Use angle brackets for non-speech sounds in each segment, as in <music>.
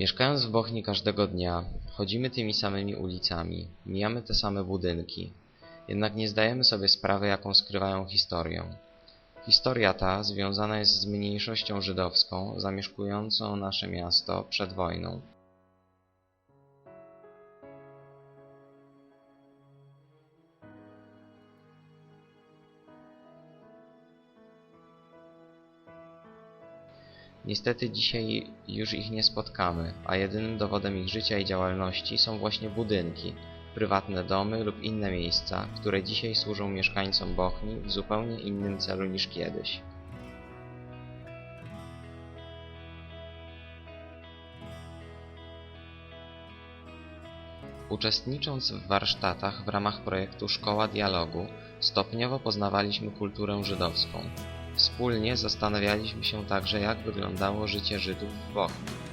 Mieszkając w Bochni każdego dnia, chodzimy tymi samymi ulicami, mijamy te same budynki, jednak nie zdajemy sobie sprawy, jaką skrywają historię. Historia ta związana jest z mniejszością żydowską zamieszkującą nasze miasto przed wojną. Niestety dzisiaj już ich nie spotkamy, a jedynym dowodem ich życia i działalności są właśnie budynki, prywatne domy lub inne miejsca, które dzisiaj służą mieszkańcom Bochni w zupełnie innym celu niż kiedyś. Uczestnicząc w warsztatach w ramach projektu Szkoła Dialogu, stopniowo poznawaliśmy kulturę żydowską. Wspólnie zastanawialiśmy się także, jak wyglądało życie Żydów w Bochni.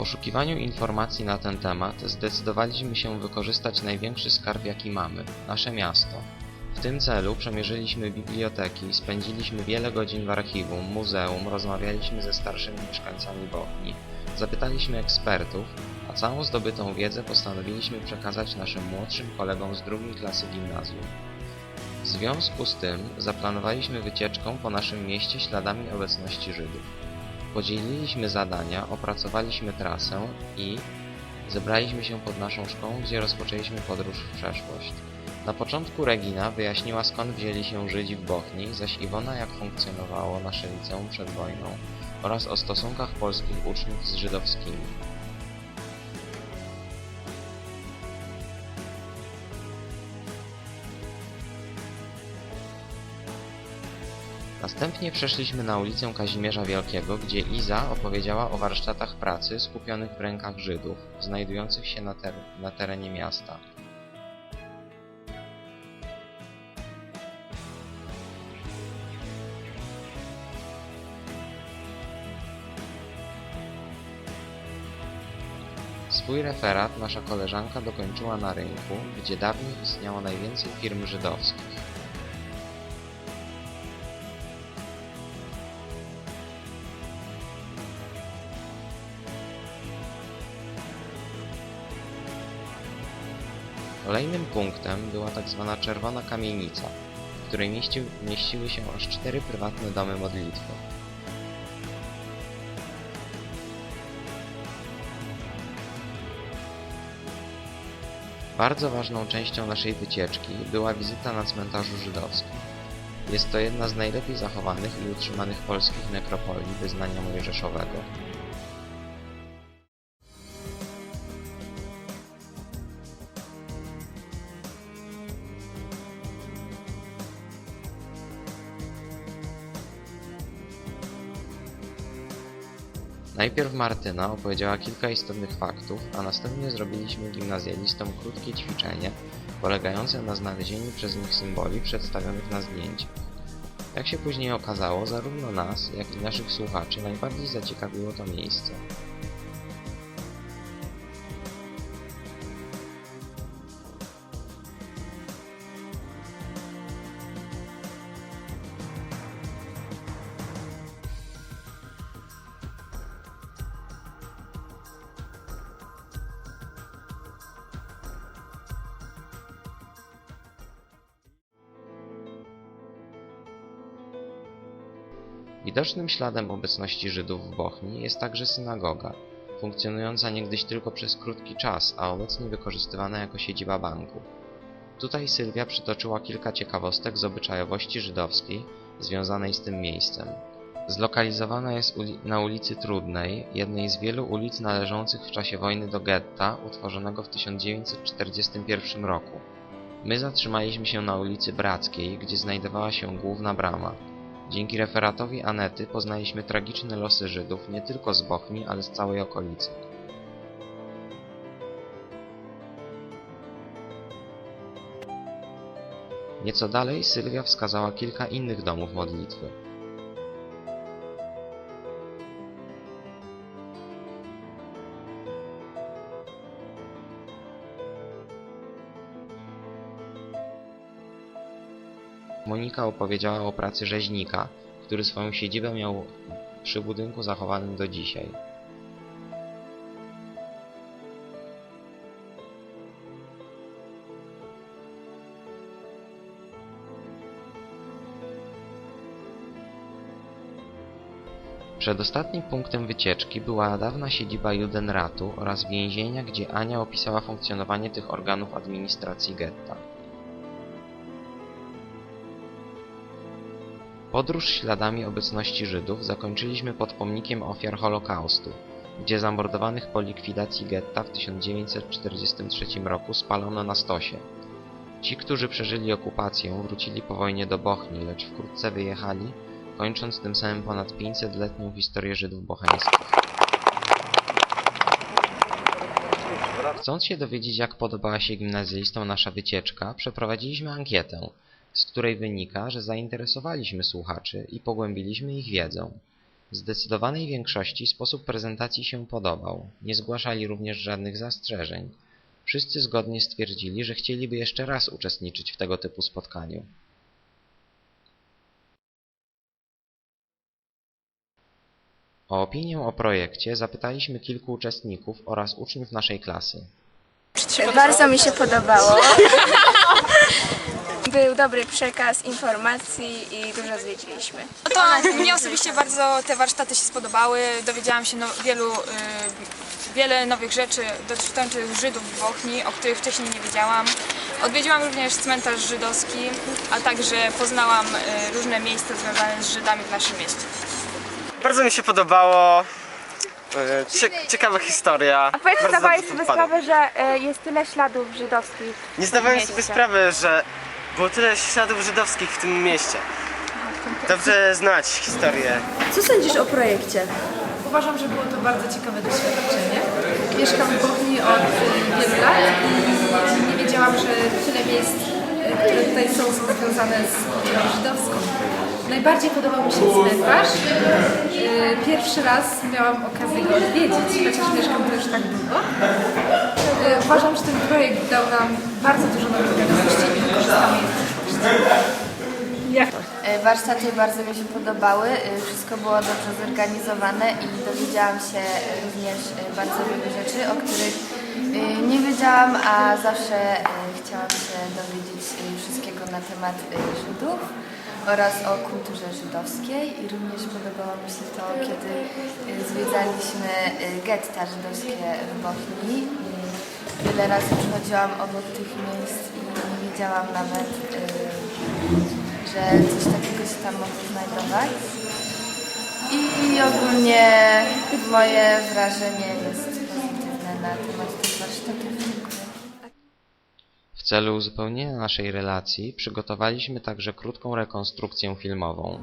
Poszukiwaniu informacji na ten temat zdecydowaliśmy się wykorzystać największy skarb jaki mamy – nasze miasto. W tym celu przemierzyliśmy biblioteki, spędziliśmy wiele godzin w archiwum, muzeum, rozmawialiśmy ze starszymi mieszkańcami Bochni, zapytaliśmy ekspertów, a całą zdobytą wiedzę postanowiliśmy przekazać naszym młodszym kolegom z drugiej klasy gimnazjum. W związku z tym zaplanowaliśmy wycieczkę po naszym mieście śladami obecności Żydów. Podzieliliśmy zadania, opracowaliśmy trasę i zebraliśmy się pod naszą szkołą, gdzie rozpoczęliśmy podróż w przeszłość. Na początku Regina wyjaśniła skąd wzięli się Żydzi w Bochni, zaś Iwona jak funkcjonowało nasze liceum przed wojną oraz o stosunkach polskich uczniów z żydowskimi. Następnie przeszliśmy na ulicę Kazimierza Wielkiego, gdzie Iza opowiedziała o warsztatach pracy skupionych w rękach Żydów, znajdujących się na, ter na terenie miasta. Swój referat nasza koleżanka dokończyła na rynku, gdzie dawniej istniało najwięcej firm żydowskich. Kolejnym punktem była tak zwana Czerwona Kamienica, w której mieścił, mieściły się aż cztery prywatne domy modlitwy. Bardzo ważną częścią naszej wycieczki była wizyta na cmentarzu żydowskim. Jest to jedna z najlepiej zachowanych i utrzymanych polskich nekropolii wyznania mojżeszowego. Najpierw Martyna opowiedziała kilka istotnych faktów, a następnie zrobiliśmy gimnazjalistom krótkie ćwiczenie polegające na znalezieniu przez nich symboli przedstawionych na zdjęciach. Jak się później okazało, zarówno nas, jak i naszych słuchaczy najbardziej zaciekawiło to miejsce. Widocznym śladem obecności Żydów w Bochni jest także synagoga, funkcjonująca niegdyś tylko przez krótki czas, a obecnie wykorzystywana jako siedziba banku. Tutaj Sylwia przytoczyła kilka ciekawostek z obyczajowości żydowskiej związanej z tym miejscem. Zlokalizowana jest uli na ulicy Trudnej, jednej z wielu ulic należących w czasie wojny do getta, utworzonego w 1941 roku. My zatrzymaliśmy się na ulicy Brackiej, gdzie znajdowała się główna brama. Dzięki referatowi Anety poznaliśmy tragiczne losy Żydów nie tylko z Bochni, ale z całej okolicy. Nieco dalej Sylwia wskazała kilka innych domów modlitwy. Monika opowiedziała o pracy rzeźnika, który swoją siedzibę miał przy budynku zachowanym do dzisiaj. Przedostatnim punktem wycieczki była dawna siedziba Judenratu oraz więzienia, gdzie Ania opisała funkcjonowanie tych organów administracji getta. Podróż śladami obecności Żydów zakończyliśmy pod pomnikiem ofiar Holokaustu, gdzie zamordowanych po likwidacji getta w 1943 roku spalono na stosie. Ci, którzy przeżyli okupację, wrócili po wojnie do Bochni, lecz wkrótce wyjechali, kończąc tym samym ponad 500-letnią historię Żydów bocheńskich. Chcąc się dowiedzieć, jak podobała się gimnazjalistom nasza wycieczka, przeprowadziliśmy ankietę, z której wynika, że zainteresowaliśmy słuchaczy i pogłębiliśmy ich wiedzę. Zdecydowanej większości sposób prezentacji się podobał, nie zgłaszali również żadnych zastrzeżeń. Wszyscy zgodnie stwierdzili, że chcieliby jeszcze raz uczestniczyć w tego typu spotkaniu. O opinię o projekcie zapytaliśmy kilku uczestników oraz uczniów naszej klasy. Bardzo mi się podobało. <laughs> Był dobry przekaz informacji i dużo zwiedziliśmy. No to mnie osobiście bardzo te warsztaty się spodobały. Dowiedziałam się no, wielu, y, wiele nowych rzeczy dotyczących Żydów w Bochni, o których wcześniej nie wiedziałam. Odwiedziłam również cmentarz żydowski, a także poznałam y, różne miejsca związane z Żydami w naszym mieście. Bardzo mi się podobało. Cie, ciekawa historia. A powiedz, Bardzo zdawałeś sobie sprawę, że e, jest tyle śladów żydowskich. Nie zdawałem sobie sprawy, że było tyle śladów żydowskich w tym mieście. Dobrze znać historię. Co sądzisz o projekcie? Uważam, że było to bardzo ciekawe doświadczenie. Mieszkam w Bochni od y, wielu lat i nie wiedziałam, że tyle miejsc, y, które tutaj są, są związane z kulturą żydowską. Najbardziej podobał mi się cmentarz. Y, Pierwszy raz miałam okazję go odwiedzić, chociaż mieszkam tu już tak długo. Uważam, że ten projekt dał nam bardzo dużo nowych wiadomości i wykorzystamy je przyszłości. E, Warsztaty bardzo mi się podobały, e, wszystko było dobrze zorganizowane i dowiedziałam się również e, bardzo wielu rzeczy, o których nie wiedziałam, a zawsze chciałam się dowiedzieć wszystkiego na temat Żydów oraz o kulturze żydowskiej i również podobało mi się to, kiedy zwiedzaliśmy getta żydowskie w Bochni. Wiele razy przychodziłam obok tych miejsc i nie wiedziałam nawet e, że coś takiego się tam może znajdować. I ogólnie moje wrażenie jest pozytywne na temat tych warsztatów. W celu uzupełnienia naszej relacji przygotowaliśmy także krótką rekonstrukcję filmową.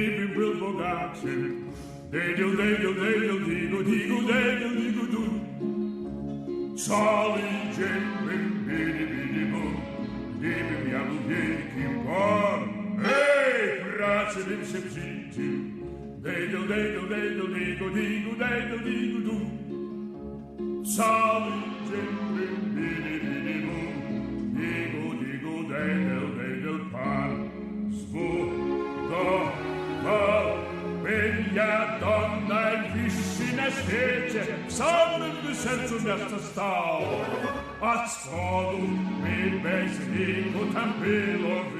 libri in brutto gacce. Deglio, deglio, deglio, digo, digo, deglio, digo, du. Sali, gemme, bene, bene, mo. Debe mi abu piedi, kim par. Ehi, grazie, bim, sem, zitti. Deglio, deglio, deglio, digo, digo, deglio, digo, du. Sali, gemme, bene, bene, mia donna è vicina specie, sarebbe senza un altro stavo. A solo mi besnico tan pelo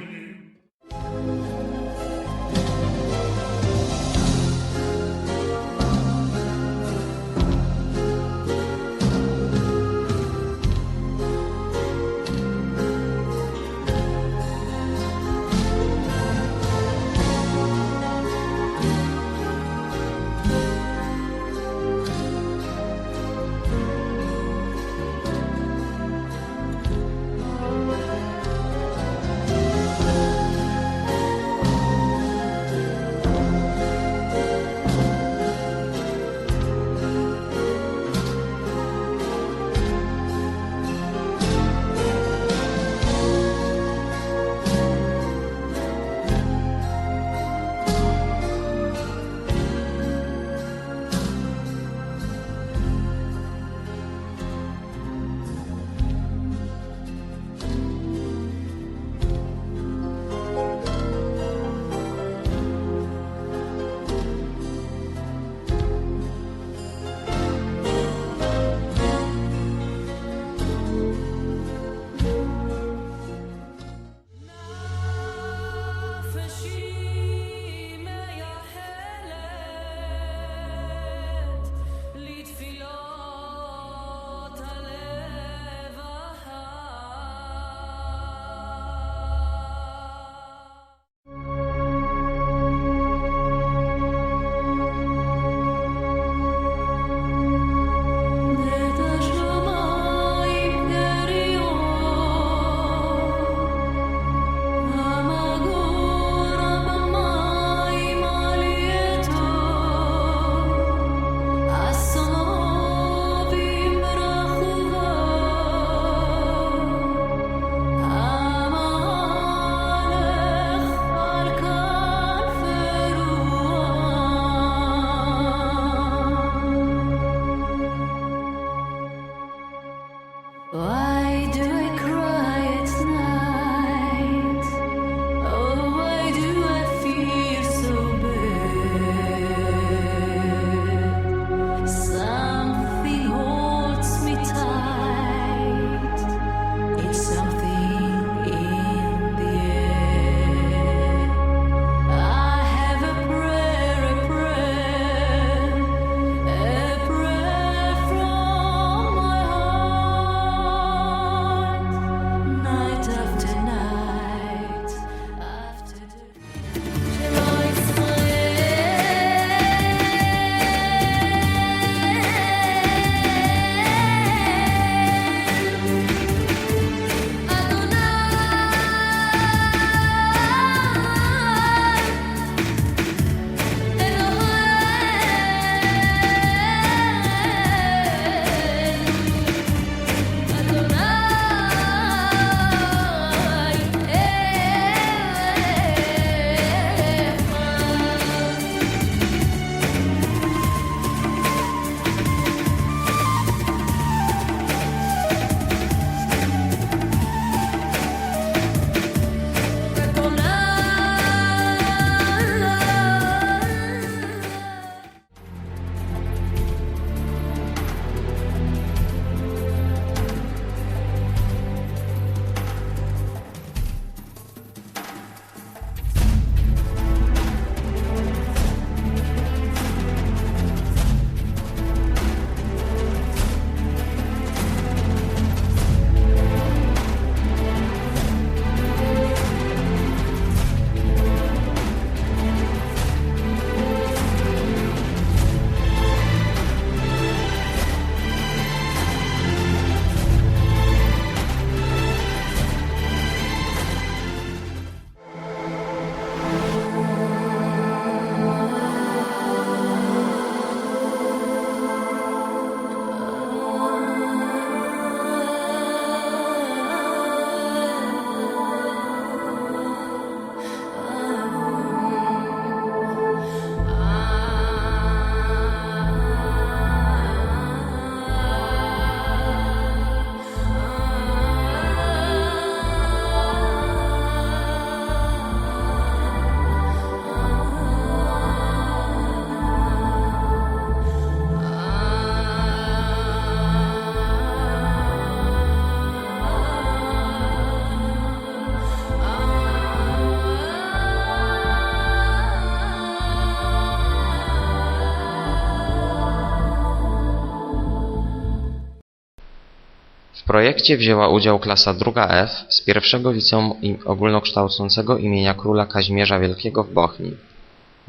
projekcie wzięła udział klasa druga F z pierwszego liceum ogólnokształcącego imienia króla Kazimierza Wielkiego w Bochni.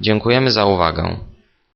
Dziękujemy za uwagę.